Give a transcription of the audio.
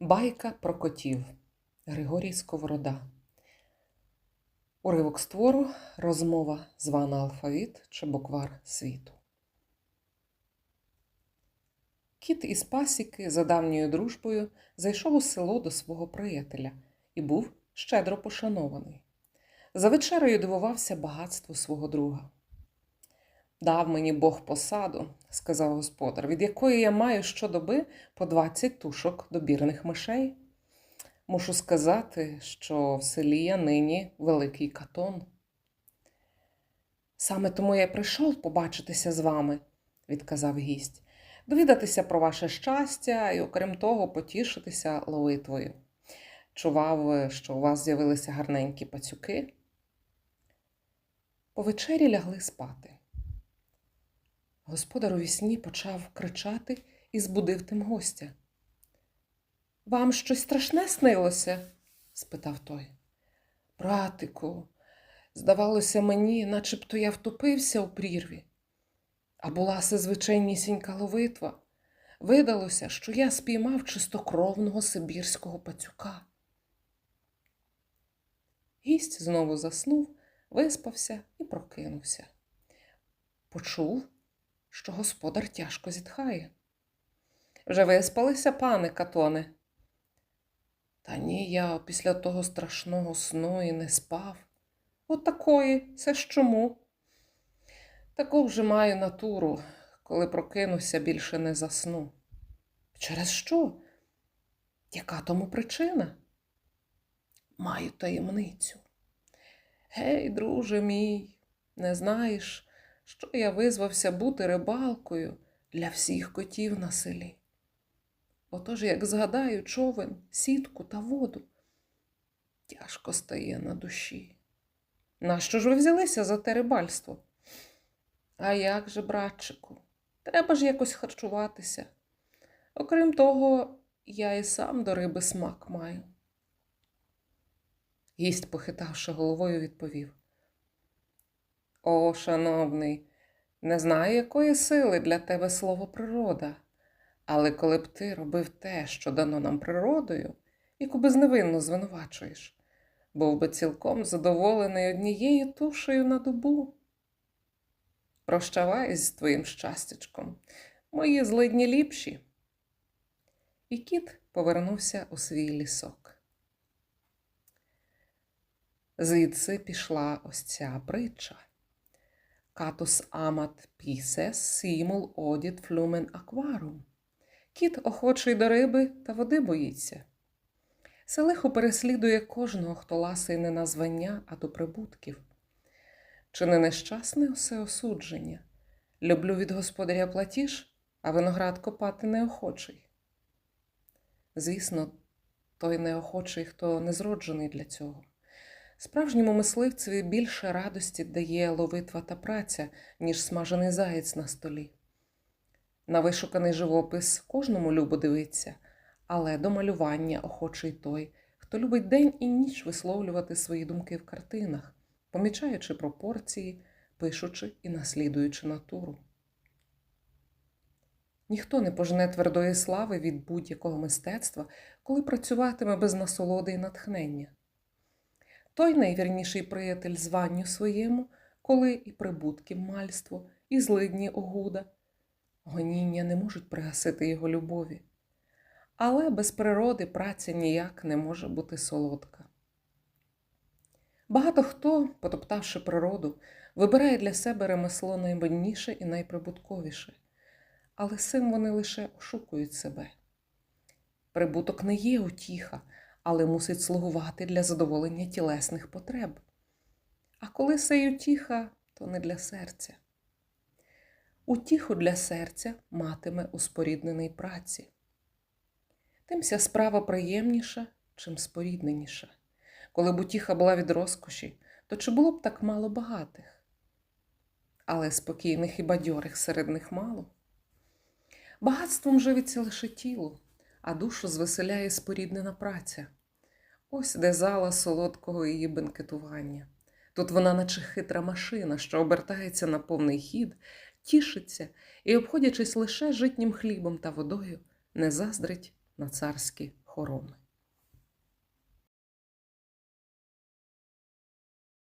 Байка про котів Григорій Сковорода. Уривок з твору Розмова звана алфавіт чи буквар світу. Кіт із пасіки за давньою дружбою зайшов у село до свого приятеля і був щедро пошанований. За вечерею дивувався багатству свого друга. Дав мені Бог посаду, сказав господар, від якої я маю щодоби по 20 тушок добірних мишей. Мушу сказати, що в селі я нині великий катон. Саме тому я прийшов побачитися з вами, відказав гість, довідатися про ваше щастя і, окрім того, потішитися ловитвою. Чував, що у вас з'явилися гарненькі пацюки. По вечері лягли спати. Господар у вісні почав кричати і збудив тим гостя. Вам щось страшне снилося? спитав той. Братику, здавалося мені, начебто я втопився у прірві, а була се звичайнісінька ловитва. Видалося, що я спіймав чистокровного сибірського пацюка. Гість знову заснув, виспався і прокинувся. Почув, що господар тяжко зітхає. Вже виспалися, пане Катоне? Та ні, я після того страшного сну і не спав. От такої, це ж чому? Таку вже маю натуру, коли прокинуся, більше не засну. Через що? Яка тому причина? Маю таємницю. Гей, друже мій, не знаєш, що я визвався бути рибалкою для всіх котів на селі. Отож, як згадаю човен, сітку та воду, тяжко стає на душі. Нащо ж ви взялися за те рибальство? А як же, братчику, треба ж якось харчуватися. Окрім того, я і сам до риби смак маю. Гість, похитавши головою, відповів. О, шановний, не знаю, якої сили для тебе слово природа. Але коли б ти робив те, що дано нам природою, яку безневинно звинувачуєш, був би цілком задоволений однією тушею на добу. Прощавай з твоїм щастячком, мої злидні ліпші. І кіт повернувся у свій лісок. Звідси пішла ось ця притча. Катус амат пісес сімул одіт флюмен акварум. Кіт охочий до риби та води боїться. Селихо переслідує кожного, хто ласий не на звання, а до прибутків. Чи не нещасне усе осудження? Люблю від господаря платіж, а виноград копати неохочий. Звісно, той неохочий, хто не зроджений для цього. Справжньому мисливцеві більше радості дає ловитва та праця, ніж смажений заєць на столі. На вишуканий живопис кожному любо дивиться, але до малювання охочий той, хто любить день і ніч висловлювати свої думки в картинах, помічаючи пропорції, пишучи і наслідуючи натуру. Ніхто не пожене твердої слави від будь-якого мистецтва, коли працюватиме без насолоди і натхнення. Той найвірніший приятель званню своєму, коли і прибутки мальство, і злидні огуда. Гоніння не можуть пригасити його любові. Але без природи праця ніяк не може бути солодка. Багато хто, потоптавши природу, вибирає для себе ремесло наймодніше і найприбутковіше, але цим вони лише ошукують себе. Прибуток не є утіха, але мусить слугувати для задоволення тілесних потреб. А коли сей утіха, то не для серця. Утіху для серця матиме у спорідненій праці. Тимся справа приємніша, чим спорідненіша. Коли б утіха була від розкоші, то чи було б так мало багатих? Але спокійних і бадьорих серед них мало. Багатством живиться лише тіло, а душу звеселяє споріднена праця. Ось де зала солодкого її бенкетування. Тут вона, наче хитра машина, що обертається на повний хід, тішиться і, обходячись лише житнім хлібом та водою, не заздрить на царські хороми.